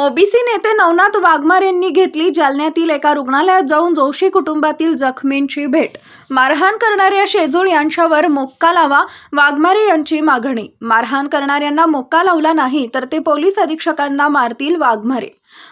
OBC नेते नवनाथ वाघमार यांनी घेतली जालन्यातील एका रुग्णालयात जाऊन जोशी कुटुंबातील जखमींची भेट. मारहाण करणाऱ्या शेजूळ यांच्यावर मोक्का लावा वाघमारे यांची मागणी. मारहाण करणाऱ्यांना मोक्का लावला नाही तर ते पोलीस अधीक्षकांना मारतील वाघमारे.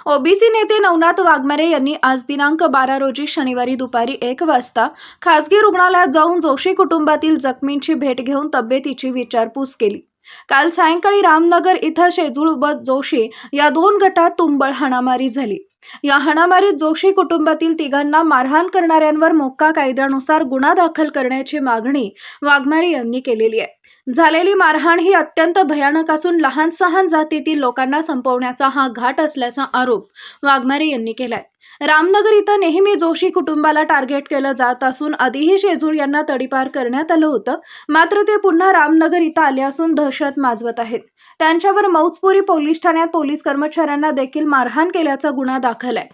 ओबीसी नेते नवनाथ वाघमारे यांनी आज दिनांक बारा रोजी शनिवारी दुपारी एक वाजता खासगी रुग्णालयात जाऊन जोशी कुटुंबातील जखमींची भेट घेऊन तब्येतीची विचारपूस केली. काल सायंकाळी रामनगर इथं शेजूळ व जोशी या दोन गटात तुंबळ हाणामारी झाली. या हाणामारीत जोशी कुटुंबातील तिघांना मारहाण करणाऱ्यांवर मोक्का कायद्यानुसार गुन्हा दाखल करण्याची मागणी वाघमारे यांनी केलेली आहे. झालेली मारहाण ही अत्यंत भयानक असून लहान सहान जातीतील लोकांना संपवण्याचा हा घाट असल्याचा आरोप वाघमारे यांनी केलाय. रामनगर इथं नेहमी जोशी कुटुंबाला टार्गेट केलं जात असून आधीही शेजूळ यांना तडीपार करण्यात आलं होतं. मात्र ते पुन्हा रामनगर इथं आले असून दहशत माजवत आहेत. त्यांच्यावर मौजपुरी पोलीस ठाण्यात पोलीस कर्मचाऱ्यांना देखील मारहाण केल्याचा गुन्हा दाखल आहे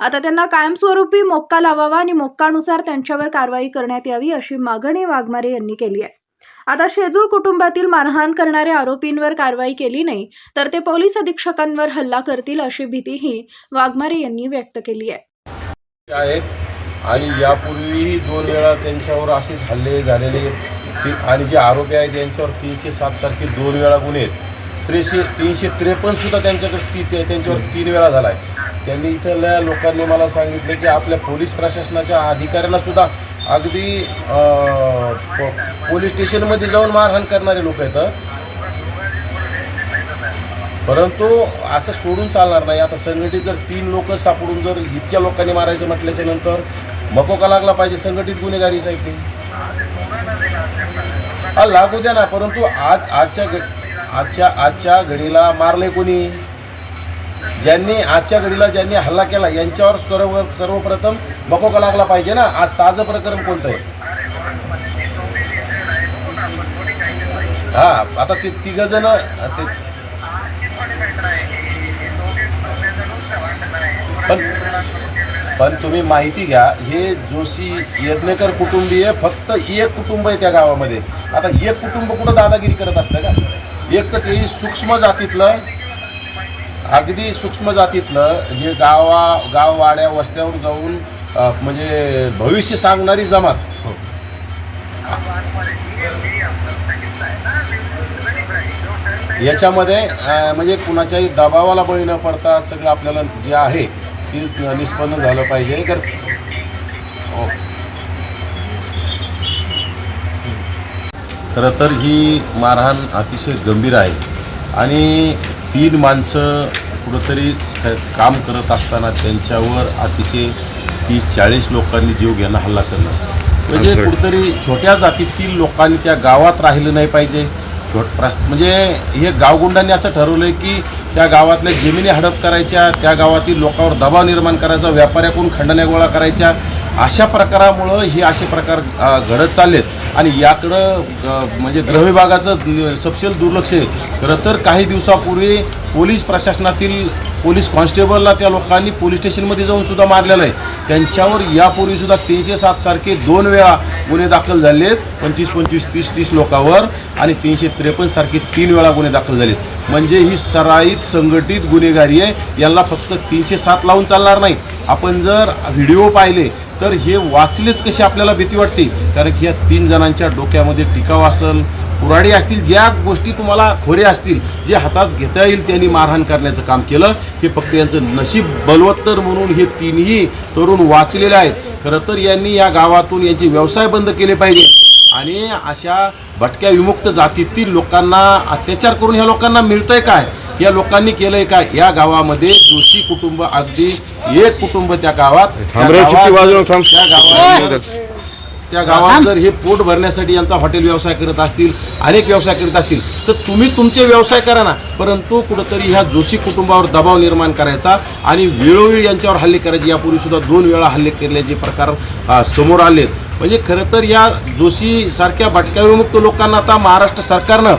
आता त्यांना कायमस्वरूपी मोक्का लावावा आणि मोक्कानुसार त्यांच्यावर कारवाई करण्यात यावी अशी मागणी वाघमारे यांनी केली आहे. आता शेजूळ कुटुंबातील मारहाण करणाऱ्या आरोपींवर कारवाई केली नाही तर ते पोलीस अधीक्षकांवर हल्ला करतील अशी भीतीही वाघमारे यांनी व्यक्त केली आहे. आणि यापूर्वीही दोन वेळा त्यांच्यावर असेच हल्ले झालेले आणि जे आरोपी आहेत त्यांच्यावर तीनशे सात सारखे दोन वेळा गुन्हे आहेत. त्रेशे तीनशे त्रेपन्न सुद्धा त्यांच्याकडे ती त्यांच्यावर तीन वेळा झाला आहे त्यांनी इथल्या लोकांनी मला सांगितलं की आपल्या पोलीस प्रशासनाच्या अधिकाऱ्यांना सुद्धा अगदी प- पोलीस स्टेशनमध्ये जाऊन मारहाण करणारे लोक आहेत परंतु असं सोडून चालणार नाही. आता संघटित जर तीन लोक सापडून जर इतक्या लोकांनी मारायचं म्हटल्याच्या नंतर मकोका लागला पाहिजे संघटित गुन्हेगारी साहेब ते. हा लागू द्या ना. परंतु आज आजच्या घ आजच्या आजच्या घडीला मारले कोणी? ज्यांनी आजच्या घडीला ज्यांनी हल्ला केला यांच्यावर सर्व सर्वप्रथम बकोका लागला पाहिजे ना. आज ताजं प्रकरण कोणतं आहे? हा आता ते तिघ जण ते पण पण तुम्ही माहिती घ्या हे जोशी यज्ञकर कुटुंबीय फक्त एक कुटुंब आहे त्या गावामध्ये. आता एक कुटुंब कुठं दादागिरी करत असतं का? एक तर ते सूक्ष्म जातीतलं अगदी सूक्ष्म जातीतलं जे गावा गाववाड्या वस्त्यावर जाऊन म्हणजे भविष्य सांगणारी जमात. याच्यामध्ये अ, म्हणजे कुणाच्याही दबावाला बळी न पडता सगळं आपल्याला जे आहे ते निष्पन्न झालं पाहिजे. तर हो. खरं तर ही मारहाण अतिशय गंभीर आहे. आणि तीन माणसं कुठंतरी काम करत असताना त्यांच्यावर अतिशय तीस चाळीस लोकांनी जीव घेणं हल्ला करणं. म्हणजे कुठंतरी छोट्या जातीतील लोकांनी त्या गावात राहिलं नाही पाहिजे. छोट म्हणजे हे गावगुंडांनी असं ठरवलं की त्या गावातल्या जमिनी हडप करायच्या त्या गावातील लोकांवर दबाव निर्माण करायचा व्यापाऱ्याकडून खंडण्या गोळा करायच्या. अशा प्रकारामुळं हे असे प्रकार घडत चाललेत. आणि याकडं म्हणजे गृहविभागाचं सपशेल दुर्लक्ष आहे. खरं तर काही दिवसापूर्वी पोलीस प्रशासनातील पोलीस कॉन्स्टेबलला त्या लोकांनी पोलीस स्टेशनमध्ये जाऊन सुद्धा मारलेलं आहे. त्यांच्यावर यापूर्वीसुद्धा तीनशे सात सारखे दोन वेळा गुन्हे दाखल झाले आहेत. पंचवीस पंचवीस तीस तीस लोकांवर आणि तीनशे त्रेपन्न सारखे तीन वेळा गुन्हे दाखल झालेत म्हणजे ही सराईत संघटित गुन्हेगारी आहे. यांना फक्त तीनशे सात लावून चालणार नाही. आपण जर व्हिडिओ पाहिले तर हे वाचलेच कशी आपल्याला भीती वाटते? कारण की या तीन जणांच्या डोक्यामध्ये टिकाव असेल कुराडी असतील ज्या गोष्टी तुम्हाला खोरे असतील जे हातात घेता येईल त्यांनी मारहाण करण्याचं काम केलं. हे फक्त यांचं नशीब बलवत्तर म्हणून हे तीनही तरुण वाचलेले आहेत. खरं तर यांनी या गावातून यांचे व्यवसाय बंद केले पाहिजे. आणि अशा भटक्या विमुक्त जातीतील लोकांना अत्याचार करून ह्या लोकांना मिळतंय काय? या लोकांनी केलंय काय? या गावामध्ये जोशी कुटुंब अगदी एक कुटुंब त्या गावात त्या गावात-. त्या गावात जर हे पोट भरण्यासाठी यांचा हॉटेल व्यवसाय करत असतील अनेक व्यवसाय करत असतील तर तुम्ही तुमचे व्यवसाय करा ना. परंतु कुठंतरी ह्या जोशी कुटुंबावर दबाव निर्माण करायचा आणि वेळोवेळी यांच्यावर हल्ले करायचे. यापूर्वी सुद्धा दोन वेळा हल्ले केल्याचे प्रकार समोर आलेत. म्हणजे खरं तर या जोशी सारख्या भटक्या विमुक्त लोकांना आता महाराष्ट्र सरकारनं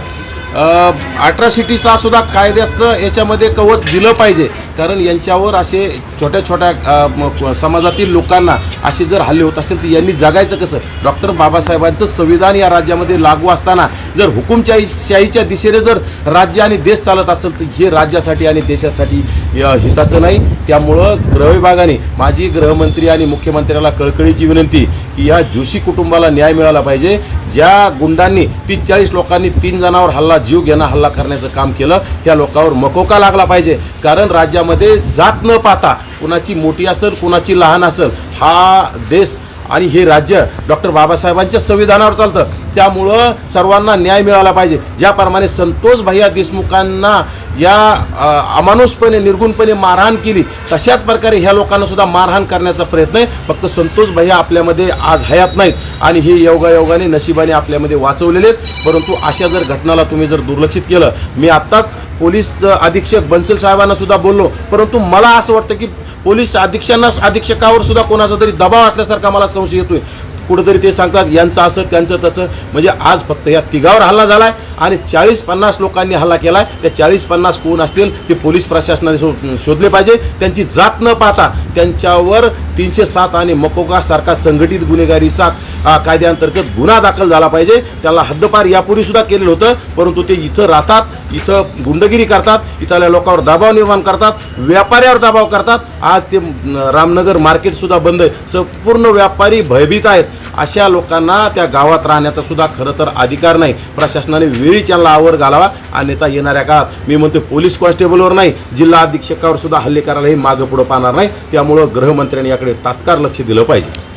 अट्रॉसिटीचा सुद्धा कायद्याचं याच्यामध्ये कवच दिलं पाहिजे. कारण यांच्यावर असे छोट्या छोट्या समाजातील लोकांना असे जर हल्ले होत असेल तर यांनी जगायचं कसं? डॉक्टर बाबासाहेबांचं संविधान या राज्यामध्ये लागू असताना जर हुकुमशाही शाहीच्या दिशेने जर राज्य आणि देश चालत असेल तर हे राज्यासाठी आणि देशासाठी हिताचं नाही. त्यामुळं गृहविभागाने माजी गृहमंत्री आणि मुख्यमंत्र्याला कळकळीची विनंती की या जोशी कुटुंबाला न्याय मिळाला पाहिजे. ज्या गुंडांनी तीस चाळीस लोकांनी तीन जणांवर हल्ला जीव घेणं हल्ला करण्याचं काम केलं त्या लोकांवर मकोका लागला पाहिजे. कारण राज्यामध्ये जात न पाहता कुणाची मोठी असेल कुणाची लहान असेल हा देश आणि हे राज्य डॉक्टर बाबासाहेबांच्या संविधानावर चालतं. त्यामुळं सर्वांना न्याय मिळाला पाहिजे. ज्याप्रमाणे संतोष भैया देशमुखांना या अमानुषपणे निर्गुणपणे मारहाण केली तशाच प्रकारे ह्या लोकांनासुद्धा मारहाण करण्याचा प्रयत्न आहे. फक्त संतोष भैया आपल्यामध्ये आज हयात नाहीत. आणि हे योगायोगाने नशिबाने आपल्यामध्ये वाचवलेले आहेत. परंतु अशा जर घटनाला तुम्ही जर दुर्लक्षित केलं मी आत्ताच पोलीस अधीक्षक बन्सल साहेबांना सुद्धा बोललो. परंतु मला असं वाटतं की पोलीस अधीक्षकांना अधीक्षकावर सुद्धा कोणाचा तरी दबाव असल्यासारखा मला São Zito. कुठंतरी ते सांगतात यांचं असं त्यांचं तसं. म्हणजे आज फक्त या तिघावर हल्ला झाला आहे आणि चाळीस पन्नास लोकांनी हल्ला केला आहे त्या चाळीस पन्नास कोण असतील ते पोलीस प्रशासनाने शो- शोधले पाहिजे. त्यांची जात न पाहता त्यांच्यावर तीनशे सात आणि मकोकासारखा संघटित गुन्हेगारीचा कायद्याअंतर्गत गुन्हा दाखल झाला पाहिजे. त्याला हद्दपार यापूर्वीसुद्धा केलेलं होतं परंतु ते इथं राहतात इथं गुंडगिरी करतात इथल्या लोकांवर दबाव निर्माण करतात व्यापाऱ्यावर दबाव करतात. आज ते रामनगर मार्केटसुद्धा बंद आहे. संपूर्ण व्यापारी भयभीत आहेत. अशा लोकांना त्या गावात राहण्याचा सुद्धा खरं तर अधिकार नाही. प्रशासनाने वेळी त्यांना आवर घालावा. अन्यथा येणाऱ्या काळात मी म्हणतो पोलीस कॉन्स्टेबलवर नाही जिल्हा अधीक्षकावर सुद्धा हल्ले करायला हे मागं पुढं पाहणार नाही. त्यामुळं गृहमंत्र्यांनी याकडे तात्काळ लक्ष दिलं पाहिजे.